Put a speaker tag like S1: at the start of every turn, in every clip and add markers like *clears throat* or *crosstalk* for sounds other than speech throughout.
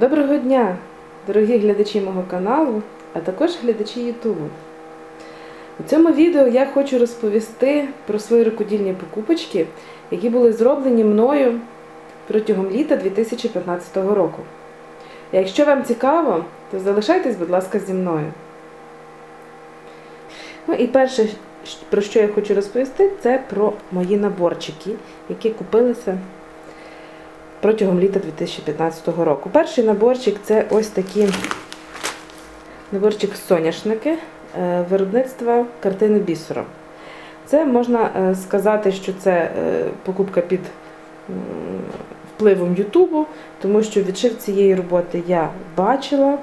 S1: Доброго дня, дорогі глядачі мого каналу, а також глядачі Ютубу. У цьому відео я хочу розповісти про свої рукодільні покупочки, які були зроблені мною протягом літа 2015 року. Якщо вам цікаво, то залишайтесь, будь ласка, зі мною. Ну і перше, про що я хочу розповісти, це про мої наборчики, які купилися протягом літа 2015 року. Перший наборчик це ось такий наборчик соняшники е, виробництва картини бісером. Це можна е, сказати, що це е, покупка під впливом Ютубу, тому що відшив цієї роботи я бачила,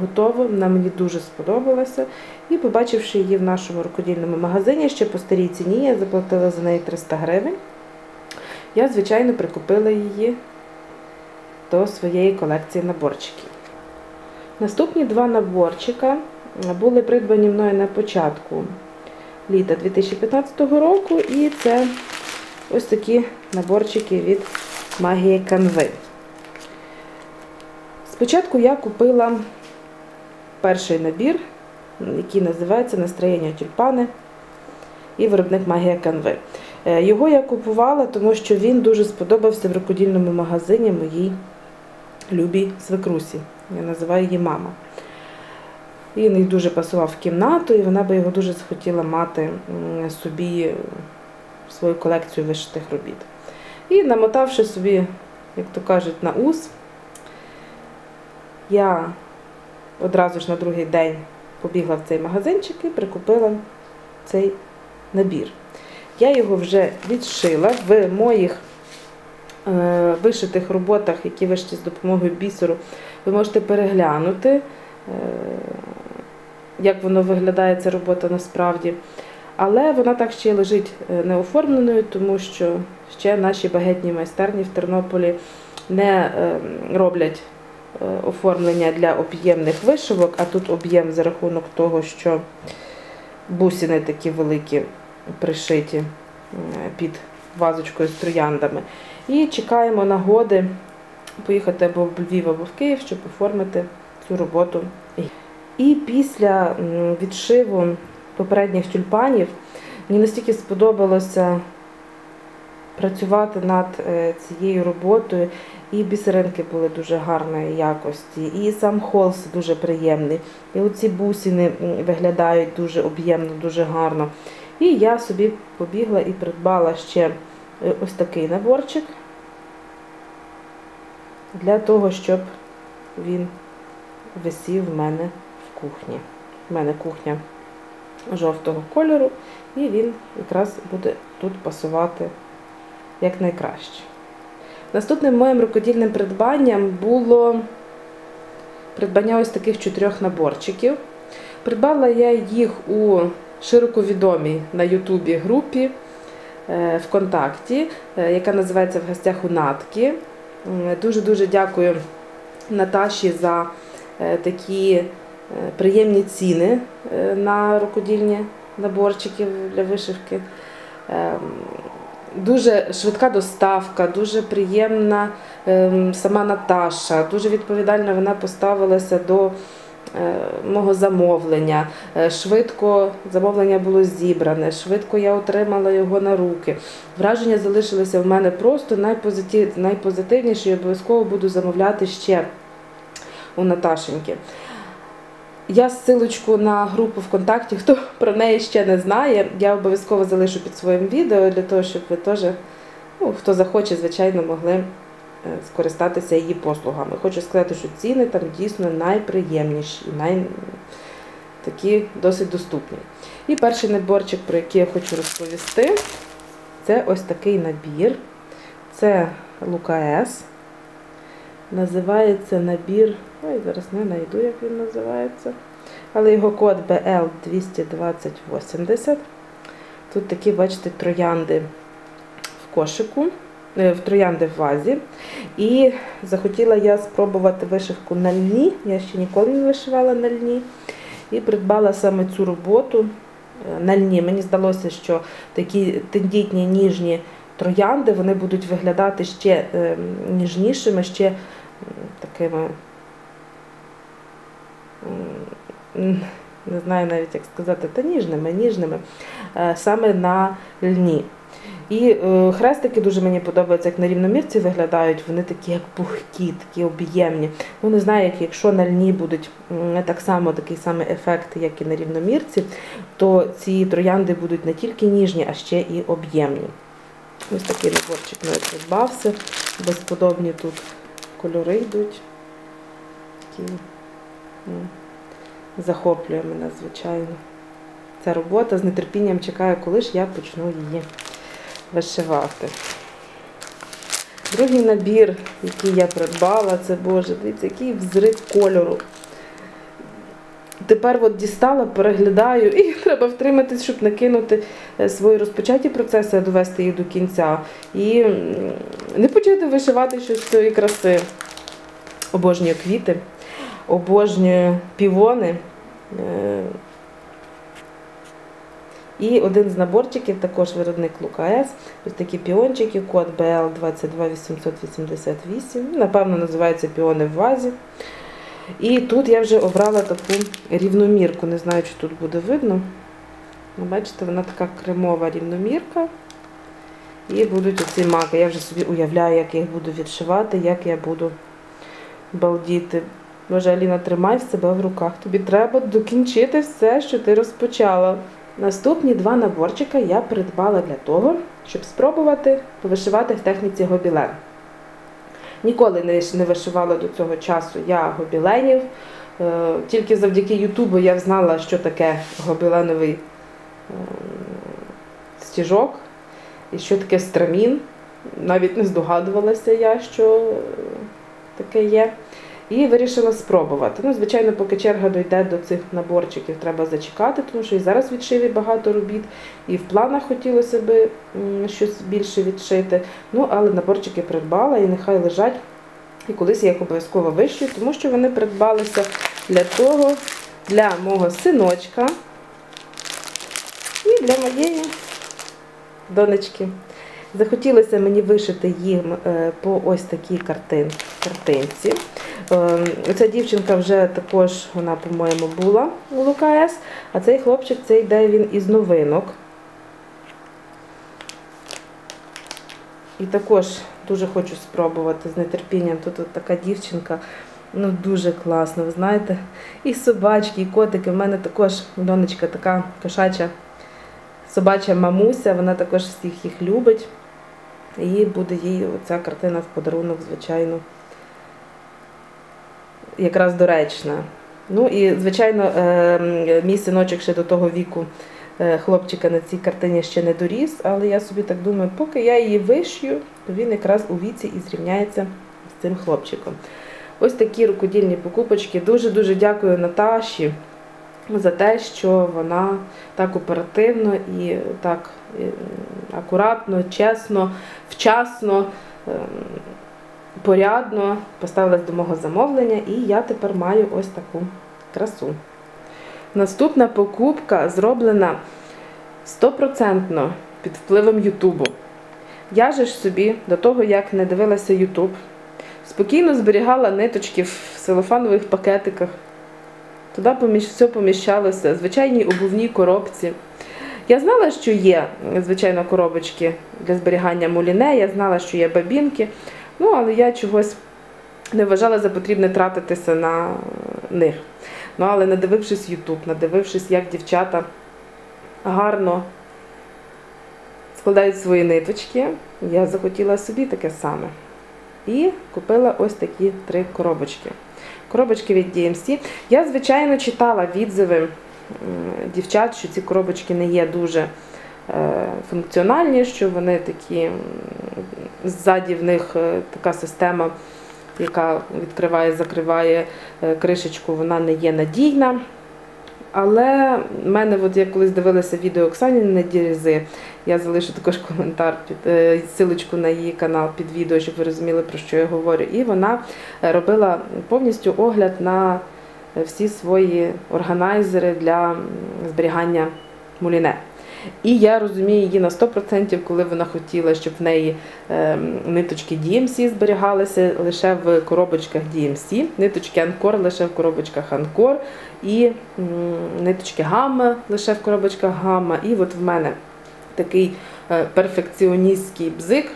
S1: готово, вона мені дуже сподобалася. І побачивши її в нашому рукодільному магазині, ще по старій ціні, я заплатила за неї 300 гривень. Я, звичайно, прикупила її до своєї колекції наборчиків. Наступні два наборчика були придбані мною на початку літа 2015 року, і це ось такі наборчики від магії канви. Спочатку я купила перший набір, який називається Настроєння тюльпани і виробник магія канви. Е, його я купувала, тому що він дуже сподобався в рукодільному магазині моїй любій свекрусі. Я називаю її мама. Він їй дуже пасував в кімнату, і вона би його дуже захотіла мати собі свою колекцію вишитих робіт. І намотавши собі, як то кажуть, на ус, я одразу ж на другий день побігла в цей магазинчик і прикупила цей набір. Я його вже відшила в моїх е, вишитих роботах, які вишиті з допомогою бісеру, ви можете переглянути, е, як воно виглядає ця робота насправді. Але вона так ще лежить е, неоформленою, тому що ще наші багетні майстерні в Тернополі не роблять оформлення для об'ємних вишивок, а тут об'єм за рахунок того, що бусини такі великі пришиті під вазочкою з трояндами. І чекаємо нагоди поїхати або в Львів, або в Київ, щоб оформити цю роботу. І після відшиву попередніх тюльпанів мені настільки сподобалося працювати над е, цією роботою. І бісеринки були дуже гарної якості, і сам холст дуже приємний. І оці бусини виглядають дуже об'ємно, дуже гарно. І я собі побігла і придбала ще е, ось такий наборчик для того, щоб він висів в мене в кухні. У мене кухня жовтого кольору, і він якраз буде тут пасувати якнайкраще. Наступним моїм рукодільним придбанням було придбання ось таких чотирьох наборчиків. Придбала я їх у широковідомій на Ютубі групі е, ВКонтакті, е, яка називається В гостях у Натки. Дуже-дуже дякую Наташі за е, такі приємні ціни на рукодільні наборчики для вишивки. Ем, дуже швидка доставка, дуже приємна ем, сама Наташа, дуже відповідально вона поставилася до мого замовлення. Е, швидко замовлення було зібране, швидко я отримала його на руки. Враження залишилися в мене просто найпозитив, найпозитивніші і обов'язково буду замовляти ще у Наташеньки. Я ссилочку на групу ВКонтакті, хто *laughs* про неї ще не знає, я обов'язково залишу під своїм відео для того, щоб ви теж, ну, хто захоче, звичайно, могли. Е, скористатися її послугами. Хочу сказати, що ціни там дійсно найприємніші, най... такі досить доступні. І перший наборчик, про який я хочу розповісти, це ось такий набір. Це Лукаес. Називається набір, ой, зараз не знайду, як він називається. Але його код BL22080. Тут такі, бачите, троянди в кошику. Е, в троянди в вазі. І захотіла я спробувати вишивку на льні. Я ще ніколи не вишивала на льні. І придбала саме цю роботу е, на льні. Мені здалося, що такі тендітні ніжні троянди вони будуть виглядати ще е, ніжнішими, ще такими. Не знаю навіть як сказати, та ніжними, ніжними, саме на льні. І е, хрестики дуже мені подобаються, як на рівномірці виглядають. Вони такі, як пухкі, такі об'ємні. Ну, не знаю, як якщо на льні будуть так само такий самий ефект, як і на рівномірці, то ці троянди будуть не тільки ніжні, а ще і об'ємні. Ось такий наборчик мене придбався. Безподобні тут кольори йдуть. Такі, ну, захоплює мене, звичайно. Ця робота з нетерпінням чекаю, коли ж я почну її вишивати. Другий набір, який я придбала, це Боже, дивіться, який взрив кольору. Тепер от дістала, переглядаю, і *laughs* треба втриматись, щоб накинути е, свої розпочаті процеси, довести їх до кінця. І не почати вишивати щось цієї краси. Обожнюю квіти, обожнюю півони. І один з наборчиків, також виробник Лукас. Ось такі піончики, код BL 22888. Напевно, називаються піони в вазі. І тут я вже обрала таку рівномірку. Не знаю, чи тут буде видно. Ну, Бачите, вона така кремова рівномірка. І будуть оці маки. Я вже собі уявляю, як я їх буду відшивати, як я буду балдіти. Боже, Аліна, тримай себе в руках. Тобі треба докінчити все, що ти розпочала. Наступні два наборчика я придбала для того, щоб спробувати вишивати в техніці гобілен. Ніколи не не вишивала до цього часу я гобіленів. Е, Тільки завдяки Ютубу я знала, що таке гобіленовий е, стіжок і що таке страмін. Навіть не здогадувалася я, що е, таке є. І вирішила спробувати. Ну, звичайно, поки черга дійде до цих наборчиків, треба зачекати, тому що і зараз в відшиві багато робіт, і в планах хотілося б щось більше відшити. Ну, але наборчики придбала і нехай лежать. І колись я їх обов'язково вищую, тому що вони придбалися для того, для мого синочка і для моєї донечки. Захотілося мені вишити їм е, по ось такій картин, картинці. Е, Ця дівчинка вже також, вона, по-моєму, була у Лукас, а цей хлопчик це йде він із новинок. І також дуже хочу спробувати з нетерпінням. Тут от така дівчинка, ну дуже класно, ви знаєте. І собачки, і котики. У мене також донечка така кошача собача мамуся, вона також всіх їх любить. І буде їй оця картина в подарунок, звичайно, якраз доречна. Ну і, звичайно, е, мій синочок ще до того віку е, хлопчика на цій картині ще не доріс, але я собі так думаю, поки я її вишью, то він якраз у віці і зрівняється з цим хлопчиком. Ось такі рукодільні покупочки. Дуже-дуже дякую Наташі за те, що вона так оперативно і так е, акуратно, чесно, вчасно, ем, порядно поставилась до мого замовлення, і я тепер маю ось таку красу. Наступна покупка зроблена стопроцентно під впливом Ютубу. Я же ж собі до того, як не дивилася Ютуб, спокійно зберігала ниточки в селофанових пакетиках. Туди все поміщалося, в звичайній обувній коробці. Я знала, що є, звичайно, коробочки для зберігання муліне, я знала, що є бабінки, ну, але я чогось не вважала за потрібне тратитися на них. Ну, але надивившись YouTube, надивившись, як дівчата гарно складають свої ниточки, я захотіла собі таке саме. І купила ось такі три коробочки. Коробочки від DMC. Я, звичайно, читала відзиви дівчат, що ці коробочки не є дуже е, функціональні, що вони такі, ззаді в них е, така система, яка відкриває, закриває е, кришечку, вона не є надійна. Але в мене, от я колись дивилася відео Оксані на Дірізи, я залишу також коментар, під е, силочку на її канал під відео, щоб ви розуміли, про що я говорю. І вона е, робила повністю огляд на всі свої органайзери для зберігання муліне. І я розумію її на 100%, коли вона хотіла, щоб в неї е, ниточки DMC зберігалися лише в коробочках DMC, ниточки Анкор лише в коробочках Анкор, і ниточки Гамма лише в коробочках Гамма. І от в мене такий е, перфекціоністський бзик.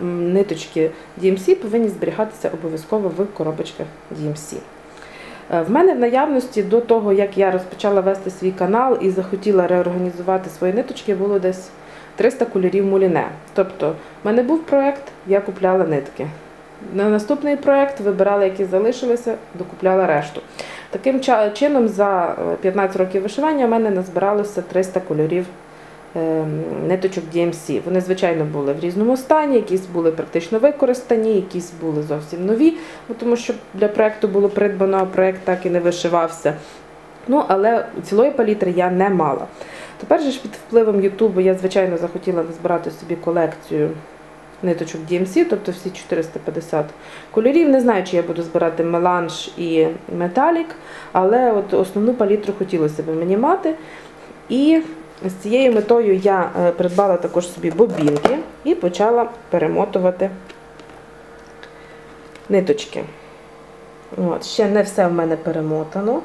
S1: Ниточки DMC повинні зберігатися обов'язково в коробочках DMC. Е, В мене в наявності до того, як я розпочала вести свій канал і захотіла реорганізувати свої ниточки, було десь 300 кольорів муліне. Тобто, в мене був проєкт, я купляла нитки. На наступний проєкт вибирала, які залишилися, докупляла решту. Таким чином, за е, 15 років вишивання в мене назбиралося 300 кольорів ниточок DMC. Вони, звичайно, були в різному стані, якісь були практично використані, якісь були зовсім нові, тому що для проєкту було придбано, а проєкт так і не вишивався. Ну, але цілої палітри я не мала. Тепер же ж під впливом Ютубу я, звичайно, захотіла збирати собі колекцію ниточок DMC, тобто всі 450 кольорів. Не знаю, чи я буду збирати меланж і металік, але от основну палітру хотілося б мені мати. І з цією метою я е, придбала також собі бобінки і почала перемотувати ниточки. От, ще не все в мене перемотано.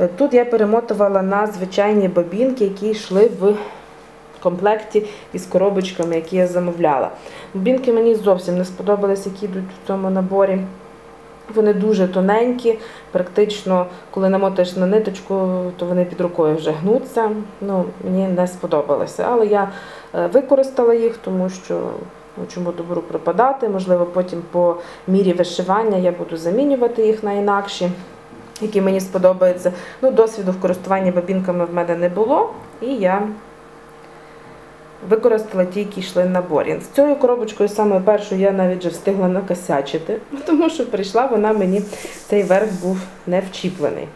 S1: Е, Тут я перемотувала на звичайні бобінки, які йшли в комплекті із коробочками, які я замовляла. Бобінки мені зовсім не сподобались, які йдуть в цьому наборі. Вони дуже тоненькі, практично, коли намотаєш на ниточку, то вони під рукою вже гнуться. Ну, мені не сподобалося. Але я е, використала їх, тому що ну, чому добру пропадати. Можливо, потім по мірі вишивання я буду замінювати їх на інакші, які мені сподобаються. Ну, досвіду в користуванні бобінками в мене не було, і я використала ті, які йшли в наборі. З цією коробочкою саме першою я навіть вже встигла накосячити, тому що прийшла вона мені, цей верх був не вчіплений.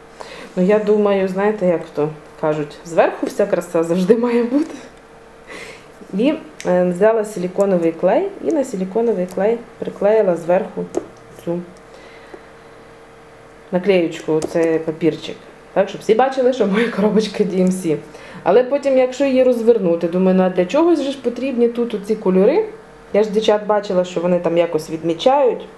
S1: Ну, я думаю, знаєте, як то кажуть, зверху вся краса завжди має бути. І е, взяла силіконовий клей і на силіконовий клей приклеїла зверху цю наклеючку, цей папірчик. Так, щоб всі бачили, що моя коробочка DMC. Але потім, якщо її розвернути, думаю, ну а для чогось же ж потрібні тут оці кольори. Я ж дівчат бачила, що вони там якось відмічають.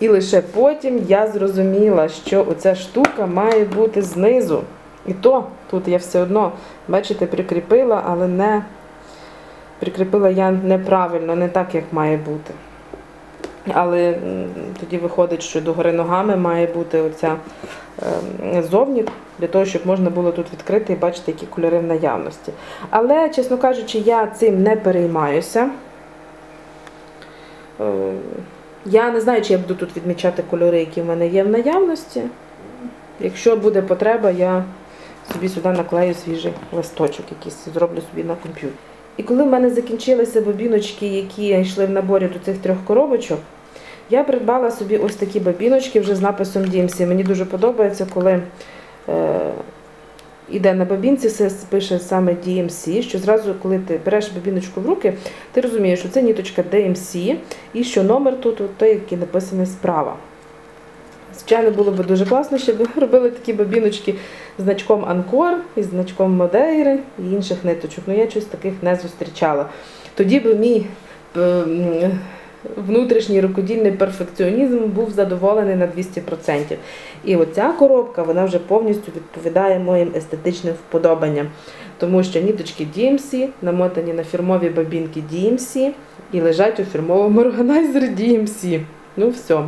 S1: І лише потім я зрозуміла, що оця штука має бути знизу. І то тут я все одно, бачите, прикріпила, але не прикріпила я неправильно, не так, як має бути. Але тоді виходить, що догори ногами має бути оця е, зовні, для того, щоб можна було тут відкрити і бачити, які кольори в наявності. Але, чесно кажучи, я цим не переймаюся. Е, я не знаю, чи я буду тут відмічати кольори, які в мене є в наявності. Якщо буде потреба, я собі сюди наклею свіжий листочок, якийсь зроблю собі на комп'ютер. І коли в мене закінчилися бобіночки, які йшли в наборі до цих трьох коробочок, я придбала собі ось такі бобіночки вже з написом DMC. Мені дуже подобається, коли е, іде на бобінці, пише саме DMC, що зразу, коли ти береш бобіночку в руки, ти розумієш, що це ніточка DMC і що номер тут той, який написаний справа. Звичайно, було б дуже класно, щоб *laughs* робили такі бобіночки з значком Анкор, і з значком Модейри і інших ниточок. Ну я щось таких не зустрічала. Тоді б мій е, внутрішній рукодільний перфекціонізм був задоволений на 200%. І оця коробка вона вже повністю відповідає моїм естетичним вподобанням. Тому що ніточки DMC намотані на фірмові бобінки DMC і лежать у фірмовому органайзері DMC. Ну все.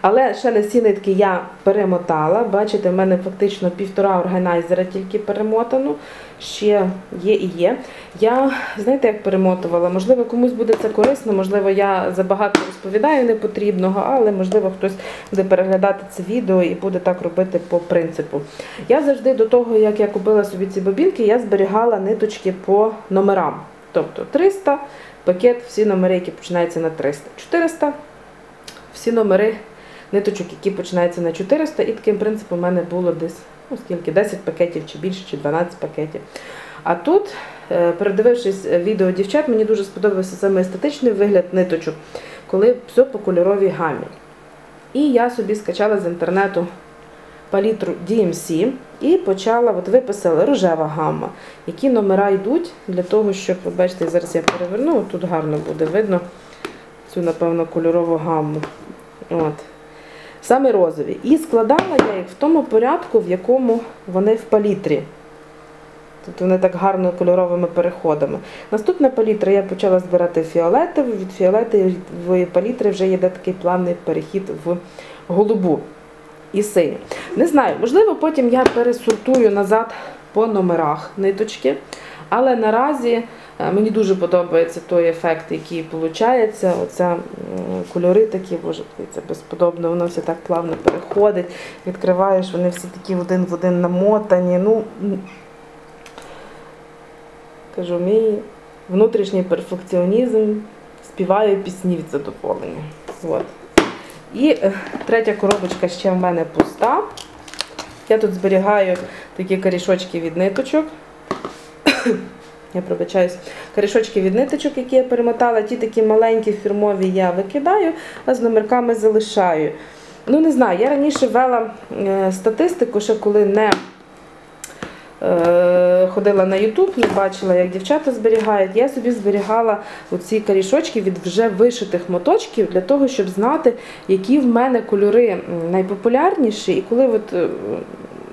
S1: Але ще не всі нитки я перемотала. Бачите, в мене фактично півтора органайзера тільки перемотано. Ще є і є. Я, знаєте, як перемотувала? Можливо, комусь буде це корисно, можливо, я забагато розповідаю непотрібного, але можливо хтось буде переглядати це відео і буде так робити по принципу. Я завжди до того, як я купила собі ці бобінки, я зберігала ниточки по номерам. Тобто 300, пакет, всі номери, які починаються на 300. 400, всі номери ниточок, які починаються на 400, і таким принципом у мене було десь ну, скільки, 10 пакетів чи більше, чи 12 пакетів. А тут, е, передивившись відео дівчат, мені дуже сподобався саме естетичний вигляд ниточок, коли все по кольоровій гамі. І я собі скачала з інтернету палітру DMC і почала, от виписала рожева гамма, які номера йдуть для того, щоб, ви бачите, зараз я переверну, тут гарно буде видно цю, напевно, кольорову гамму. От. Саме розові. І складала я їх в тому порядку, в якому вони в палітрі. Тобто вони так гарно кольоровими переходами. Наступна палітра я почала збирати фіолетову, від фіолетової палітри вже йде такий плавний перехід в голубу і синю. Не знаю, можливо, потім я пересортую назад по номерах ниточки, але наразі е, мені дуже подобається той ефект, який виходить. Оця кольори такі, боже, це безподобно, воно все так плавно переходить. Відкриваєш, вони всі такі один в один намотані. Ну, кажу, мій внутрішній перфекціонізм співає пісні від задоволення. От. І е, третя коробочка ще в мене пуста. Я тут зберігаю такі корішочки від ниточок. *coughs* Я пробачаюсь, корішочки від ниточок, які я перемотала, ті такі маленькі фірмові я викидаю, а з номерками залишаю. Ну, не знаю, я раніше вела е, статистику, ще коли не е, ходила на YouTube, не бачила, як дівчата зберігають. Я собі зберігала оці карішочки від вже вишитих моточків для того, щоб знати, які в мене кольори найпопулярніші. І коли от, е,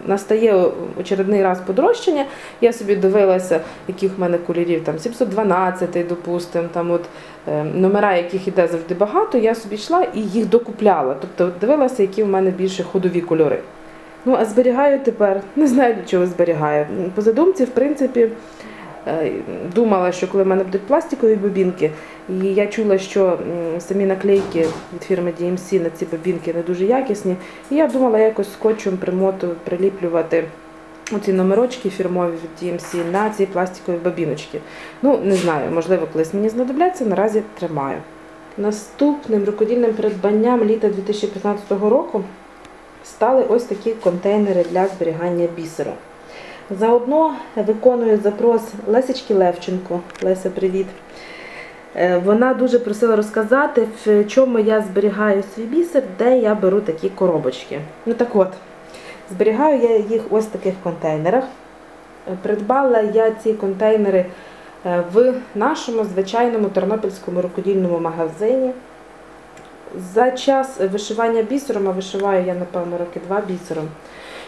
S1: настає очередний раз подорожчання, я собі дивилася, яких в мене кольорів, там 712, допустимо, там от е, номера, яких іде завжди багато, я собі йшла і їх докупляла. Тобто дивилася, які в мене більше ходові кольори. Ну, а зберігаю тепер, не знаю для чого зберігаю. По задумці, в принципі, думала, що коли в мене будуть пластикові бобінки, і я чула, що самі наклейки від фірми DMC на ці бобінки не дуже якісні. І я думала якось скотчем примоту, приліплювати оці номерочки фірмові від DMC на ці пластикові бобіночки. Ну, не знаю, можливо, колись мені знадобляться, наразі тримаю. Наступним рукодільним придбанням літа 2015 року стали ось такі контейнери для зберігання бісеру. Заодно виконую запрос Лесечки Левченко. Леся, привіт. Е, Вона дуже просила розказати, в чому я зберігаю свій бісер, де я беру такі коробочки. Ну так от, зберігаю я їх ось в таких контейнерах. Е, Придбала я ці контейнери е, в нашому звичайному тернопільському рукодільному магазині. За час вишивання бісером, а вишиваю я, напевно, роки два бісером.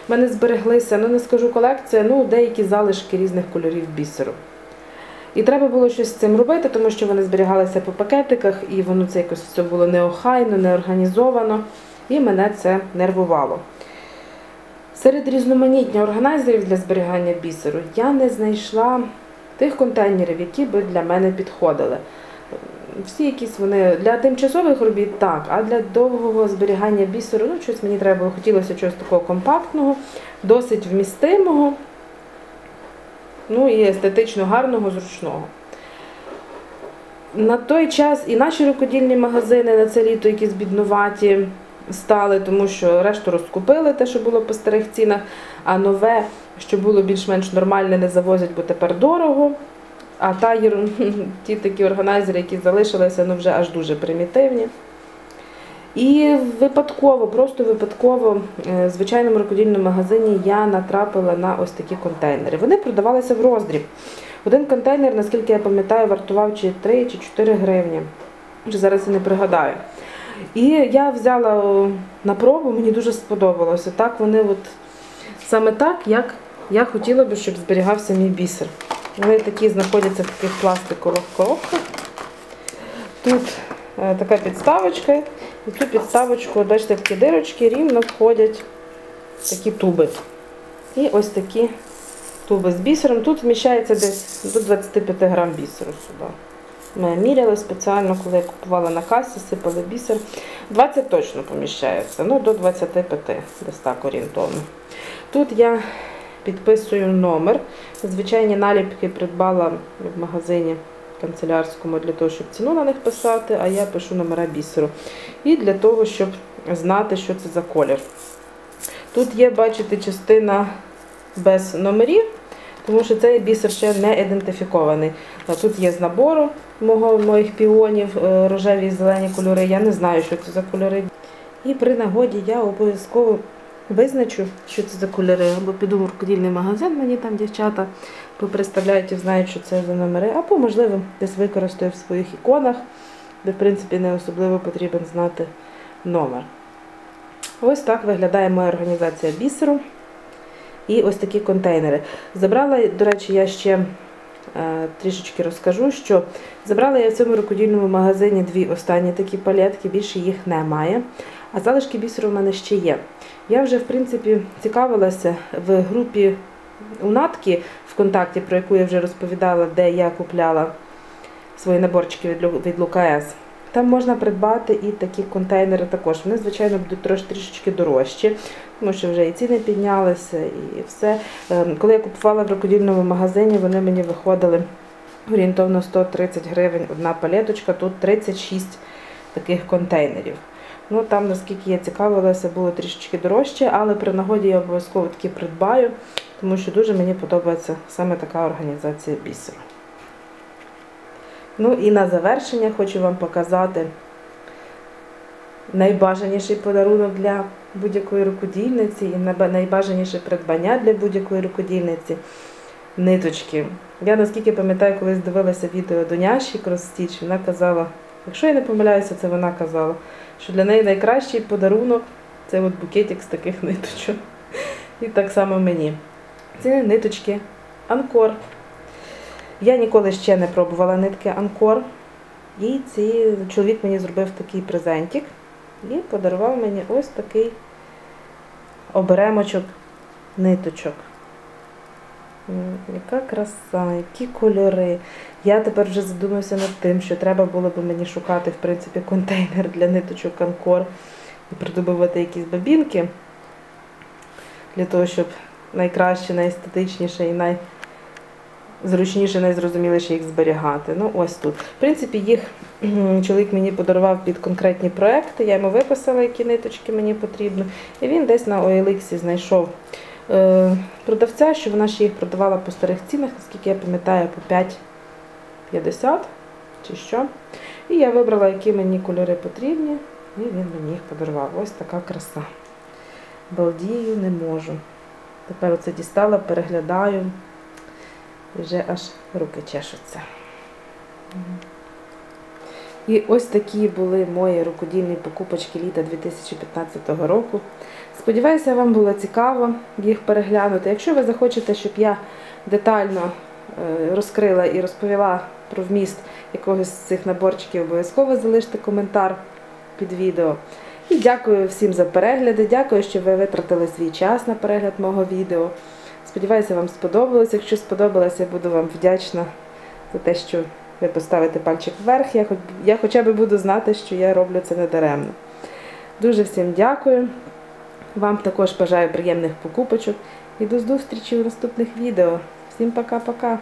S1: У мене збереглися, ну не скажу колекція, ну деякі залишки різних кольорів бісеру. І треба було щось з цим робити, тому що вони зберігалися по пакетиках, і воно це якось все було неохайно, неорганізовано, і мене це нервувало. Серед різноманіття органайзерів для зберігання бісеру я не знайшла тих контейнерів, які би для мене підходили. Всі якісь вони для тимчасових робіт так, а для довгого зберігання бісеру, ну, щось мені треба, хотілося чогось такого компактного, досить вмістимого, ну і естетично гарного, зручного. На той час і наші рукодільні магазини на це літо якісь біднуваті стали, тому що решту розкупили те, що було по старих цінах, а нове, що було більш-менш нормальне, не завозять, бо тепер дорого. А та *laughs* ті такі органайзери, які залишилися, ну вже аж дуже примітивні. І випадково, просто випадково, е, в звичайному рукодільному магазині я натрапила на ось такі контейнери. Вони продавалися в роздріб. Один контейнер, наскільки я пам'ятаю, вартував чи 3 чи 4 гривні. Вже зараз я не пригадаю. І я взяла на пробу, мені дуже сподобалося. Так вони от саме так, як я хотіла би, щоб зберігався мій бісер. Вони такі знаходяться в таких пластикових коробках. Тут е, така підставочка. І цю підставочку, бачите, в ті дирочки рівно входять такі туби. І ось такі туби з бісером. Тут вміщається десь до 25 грам бісеру сюди. Ми міряли спеціально, коли я купувала на касі, сипали бісер. 20 точно поміщається, ну до 25, десь так орієнтовно. Тут я підписую номер. Звичайні наліпки придбала в магазині канцелярському для того, щоб ціну на них писати, а я пишу номера бісеру. І для того, щоб знати, що це за колір. Тут є, бачите, частина без номерів, тому що цей бісер ще не ідентифікований. Тут є з набору мого, моїх піонів, е, рожеві і зелені кольори. Я не знаю, що це за кольори. І при нагоді я обов'язково визначу, що це за кольори, або піду в рукодільний магазин, мені там дівчата поприставляють і знають, що це за номери, або, можливо, десь використаю в своїх іконах, де, в принципі, не особливо потрібен знати номер. Ось так виглядає моя організація бісеру. І ось такі контейнери. Забрала, до речі, я ще трішечки розкажу, що забрала я в цьому рукодільному магазині дві останні такі палетки, більше їх немає. А залишки бісеру в мене ще є. Я вже, в принципі, цікавилася в групі у натки ВКонтакті, про яку я вже розповідала, де я купляла свої наборчики від, Лукаес. Там можна придбати і такі контейнери також. Вони, звичайно, будуть трош, трішечки дорожчі, тому що вже і ціни піднялися, і все. Ем, Коли я купувала в рукодільному магазині, вони мені виходили орієнтовно 130 гривень одна палеточка, тут 36 таких контейнерів. Ну там, наскільки я цікавилася, було трішечки дорожче, але при нагоді я обов'язково таки придбаю, тому що дуже мені подобається саме така організація бісеру. Ну і на завершення хочу вам показати найбажаніший подарунок для будь-якої рукодільниці і найбажаніше придбання для будь-якої рукодільниці ниточки. Я наскільки пам'ятаю, колись дивилася відео до Няші Кростіч, вона казала, якщо я не помиляюся, це вона казала, що для неї найкращий подарунок це от букетик з таких ниточок. І так само мені. Це ниточки Анкор. Я ніколи ще не пробувала нитки Анкор. І ці чоловік мені зробив такий презентик і подарував мені ось такий оберемочок ниточок. Яка краса, які кольори. Я тепер вже задумався над тим, що треба було б мені шукати, в принципі, контейнер для ниточок Анкор і придумувати якісь бабінки для того, щоб найкраще, найестетичніше і най зручніше, найзрозуміліше їх зберігати. Ну, ось тут. В принципі, їх *clears throat* чоловік мені подарував під конкретні проекти. Я йому виписала, які ниточки мені потрібно. І він десь на OLX знайшов е, продавця, що вона ще їх продавала по старих цінах, наскільки я пам'ятаю, по 5,50 чи що. І я вибрала, які мені кольори потрібні, і він мені їх подарував. Ось така краса. Балдію не можу. Тепер оце дістала, переглядаю. І вже аж руки чешуться. І ось такі були мої рукодільні покупочки літа 2015 року. Сподіваюся, вам було цікаво їх переглянути. Якщо ви захочете, щоб я детально е, розкрила і розповіла про вміст якогось з цих наборчиків, обов'язково залиште коментар під відео. І дякую всім за перегляди. Дякую, що ви витратили свій час на перегляд мого відео. Сподіваюся, вам сподобалось. Якщо сподобалось, я буду вам вдячна за те, що ви поставите пальчик вверх. Я, хоч, я хоча б буду знати, що я роблю це недаремно. Дуже всім дякую. Вам також бажаю приємних покупочок і до зустрічі в наступних відео. Всім пока-пока!